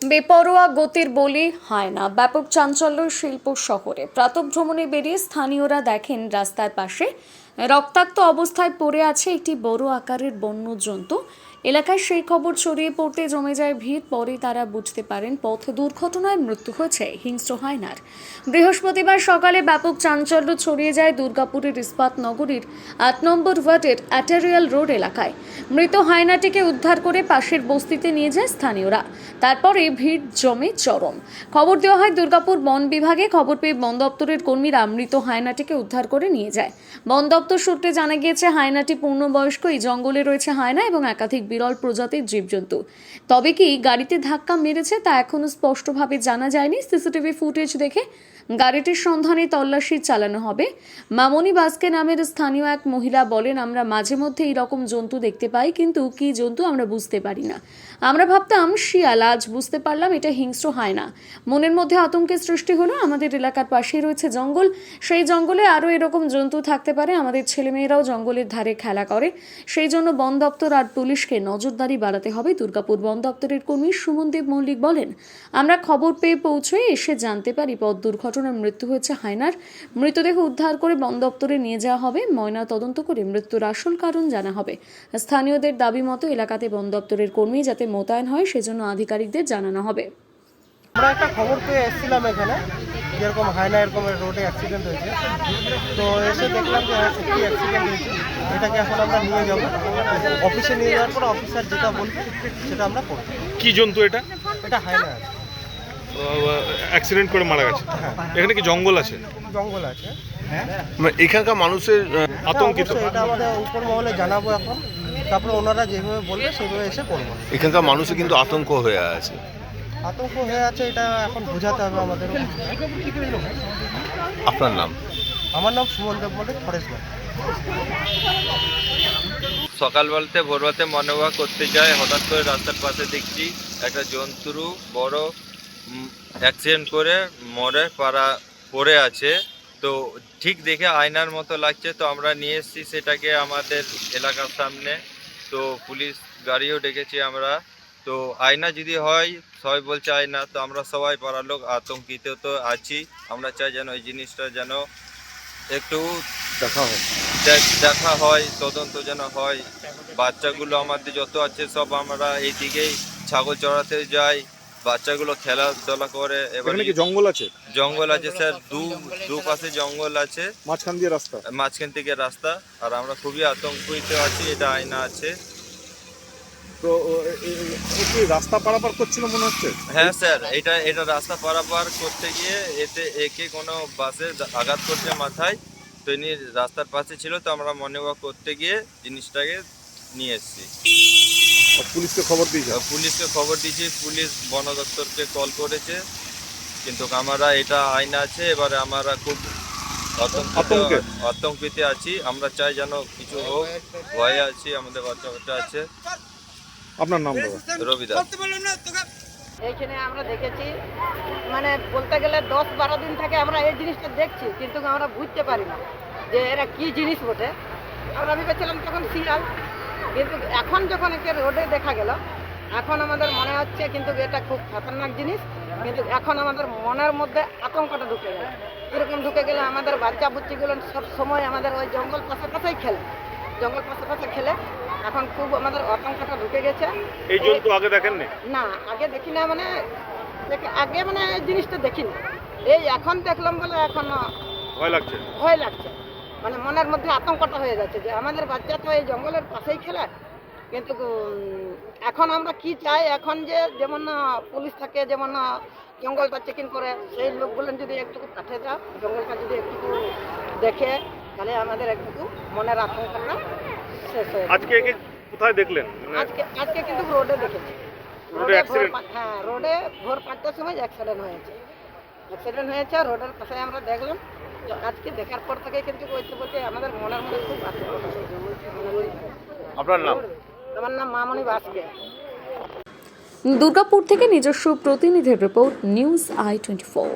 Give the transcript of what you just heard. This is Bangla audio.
বেপরোয়া গতির বলি হয় না। ব্যাপক চাঞ্চল্য শিল্প শহরে। প্রাতভ্রমণে বেরিয়ে স্থানীয়রা দেখেন রাস্তার পাশে রক্তাক্ত অবস্থায় পড়ে আছে একটি বড় আকারের বন্য জন্তু এলাকায় সেই খবর ছড়িয়ে পড়তে জমে যায় ভিড় পরে তারা বুঝতে পারেন পথ দুর্ঘটনায় মৃত্যু হয়েছে হিংস্র হায়নার। বৃহস্পতিবার সকালে ব্যাপক চাঞ্চল্য ছড়িয়ে যায় দুর্গাপুরের ইস্পাত নগরীর আট নম্বর ওয়ার্ডের অ্যাটারিয়াল রোড এলাকায়। মৃত হায়নাটিকে উদ্ধার করে পাশের বস্তিতে নিয়ে যায় স্থানীয়রা। তারপরে ভিড় জমে চরম। খবর দেওয়া হয় দুর্গাপুর বন বিভাগে খবর পেয়ে বন দপ্তরের কর্মীরা মৃত হায়নাটিকে উদ্ধার করে নিয়ে যায়। বন দপ্তর সূত্রে জানা গিয়েছে, হায়নাটি পূর্ণবয়স্ক এই জঙ্গলে রয়েছে হায়না এবং একাধিক বিরল প্রজাতির জীবজন্তু। তবে কি গাড়িতে ধাক্কা মেরেছে তা এখনও স্পষ্টভাবে জানা যায়নি। সিসিটিভি ফুটেজ দেখে গাড়িটির সন্ধানে তল্লাশি চালানো হবে। মামনি বাস্কে নামের স্থানীয় এক মহিলা বলেন, আমরা মাঝে মধ্যে এইরকম জন্তু দেখতে পাই, কিন্তু কি জন্তু আমরা বুঝতে পারি না। আমরা ভাবতাম, শিয়াল, আজ বুঝতে পারলাম এটা হিংস্র হয় না মনের মধ্যে আতঙ্কের সৃষ্টি হলো, আমাদের এলাকার পাশেই রয়েছে জঙ্গল। সেই জঙ্গলে আরও এরকম জন্তু থাকতে পারে, আমাদের ছেলেমেয়েরাও জঙ্গলের ধারে খেলা করে। সেই জন্য বন দপ্তর আর পুলিশকে নজরদারি বাড়াতে হবে। দুর্গাপুর বন দপ্তরের কর্মী সুমনদেব মল্লিক বলেন, আমরা খবর পেয়ে পৌঁছে এসে জানতে পারি পথ দুর্ঘটনায় মৃত্যু হয়েছে হায়নার। মৃতদেহ উদ্ধার করে বন দপ্তরে নিয়ে যাওয়া হবে। ময়না তদন্ত করে মৃত্যুর আসল কারণ জানা হবে। স্থানীয়দের দাবি মতো এলাকাতে বন দপ্তরের কর্মী যাতে মোতায়েন হয় সেজন্য আধিকারিকদের জানানো হবে। আমরা একটা খবর পেয়ে এসেছিলাম এখানে যেরকম হায়না এরকম রোডে অ্যাক্সিডেন্ট হয়েছে। তো এসে দেখলাম যে হ্যাঁ সত্যি অ্যাক্সিডেন্ট হয়েছে। এটাকে এখন আমরা নিয়ে যাব। অফিসে নিয়ে যাওয়ার পর অফিসার যেটা বলবে সেটা আমরা করব। কি জন্তু এটা? এটা হায়না আছে। অ্যাক্সিডেন্ট করে মারা গেছে। হ্যাঁ এখানে কি জঙ্গল আছে? জঙ্গল আছে। মানে এখানকার মানুষের আতঙ্কিত। হ্যাঁ, এটা আমাদের উপর মহলে জানাব এখন। তারপরে ওনারা যেভাবে বলবে সেভাবে এসে করব। এখানকার মানুষের কিন্তু আতঙ্ক হয়ে আছে। আতঙ্ক হয়ে আছে এটা এখন বোঝাতে হবে আমাদের আপনার নাম? আমার নাম সুমন দেব বলে ফরেস্ট সকাল বলতে ভোররাতে মনোভাব করতে যায় হঠাৎ করে রাস্তার পাশে দেখছি একটা জন্তুরু বড় অ্যাক্সিডেন্ট করে মরে পাড়া পড়ে আছে। তো ঠিক দেখে আয়নার মতো লাগছে তো আমরা নিয়ে এসেছি সেটাকে আমাদের এলাকার সামনে। তো পুলিশ গাড়িও ডেকেছি আমরা। তো আয়না যদি হয় সবাই বলছে আয়না তো আমরা সবাই পাড়ার লোক আতঙ্কিত তো আছি। আমরা চাই যেন এই জিনিসটা যেন একটু দেখা হয়। দেখা হয় তদন্ত যেন হয়। বাচ্চাগুলো আমাদের যত আছে সব আমরা এইদিকেই ছাগল চড়াতে যাই। বাচ্চাগুলো খেলাধুলা করে এবার এখানে কি জঙ্গল আছে? জঙ্গল আছে স্যার দু দুপাশে জঙ্গল আছে। মাঝখান দিয়ে রাস্তা? মাঝখান থেকে রাস্তা আর আমরা খুবই আতঙ্কিত আছি এটা আয়না আছে। তো কি রাস্তা পারাপার করছিল মনে হচ্ছে? হ্যাঁ স্যার এটা এটা রাস্তা পারাপার করতে গিয়ে এতে একে কোনো বাসে আঘাত করছে মাথায় তো ইনি রাস্তার পাশে ছিল তো আমরা মনে করতে গিয়ে জিনিসটাকে নিয়ে এসেছি। পুলিশকে খবর দিয়েছে? পুলিশকে খবর দিয়েছি পুলিশ বন দপ্তরকে কল করেছে। কিন্তু আমরা এটা আইন আছে এবারে আমরা খুব আতঙ্কিত আছি। আমরা চাই যেন কিছু হোক ভয়ে আছি আমাদের বাচ্চা আছে। আপনার নাম রবিদাস। এইখানে আমরা দেখেছি মানে বলতে গেলে দশ বারো দিন থেকে আমরা এই জিনিসটা দেখছি কিন্তু আমরা বুঝতে পারি না যে এরা কি জিনিস বটে। আমরা ভেবেছিলাম তখন শিয়াল কিন্তু এখন যখন একে রোডে দেখা গেল এখন আমাদের মনে হচ্ছে কিন্তু এটা খুব খতরনাক জিনিস কিন্তু এখন আমাদের মনের মধ্যে আতঙ্কটা ঢুকে গেল। এরকম ঢুকে গেলে আমাদের বাচ্চা বুচ্চিগুলো সব সময় আমাদের ওই জঙ্গল পাশে পাশেই খেলে। জঙ্গল পাশে পাশে খেলে এখন খুব আমাদের আতঙ্কটা ঢুকে গেছে। এই জন্তু আগে দেখেননি? না আগে দেখি না মানে দেখি- আগে মানে এই জিনিসটা দেখিনি। এই এখন দেখলাম বলে এখন ভয় লাগছে? ভয় লাগছে। মানে মনের মধ্যে আতঙ্কটা হয়ে যাচ্ছে যে আমাদের বাচ্চা তো এই জঙ্গলের পাশেই খেলে। কিন্তু এখন আমরা কি চাই? এখন যে যেমন না পুলিশ থাকে যেমন না জঙ্গলটা চেকিং করে সেই লোকগুলো যদি একটুকু কাঠে দাও জঙ্গলটা যদি একটুকু দেখে তাহলে আমাদের একটু মনের আতঙ্কটা শেষ হয়ে আজকে কোথায় দেখলেন? মানে আজকে আজকে কিন্তু রোডে দেখেছি। রোডে হ্যাঁ রোডে ভোর পাঁচটার সময় অ্যাক্সিডেন্ট হয়েছে। অ্যাক্সিডেন্ট হয়েছে রোডের পাশে আমরা দেখলাম। আজকে দেখার পর থেকে কিন্তু বলতে বলতে আমাদের মনের মধ্যে খুব আপনার নাম? আমার নাম মামনি বাসকে। দুর্গাপুর থেকে নিজস্ব প্রতিনিধির report news I twenty four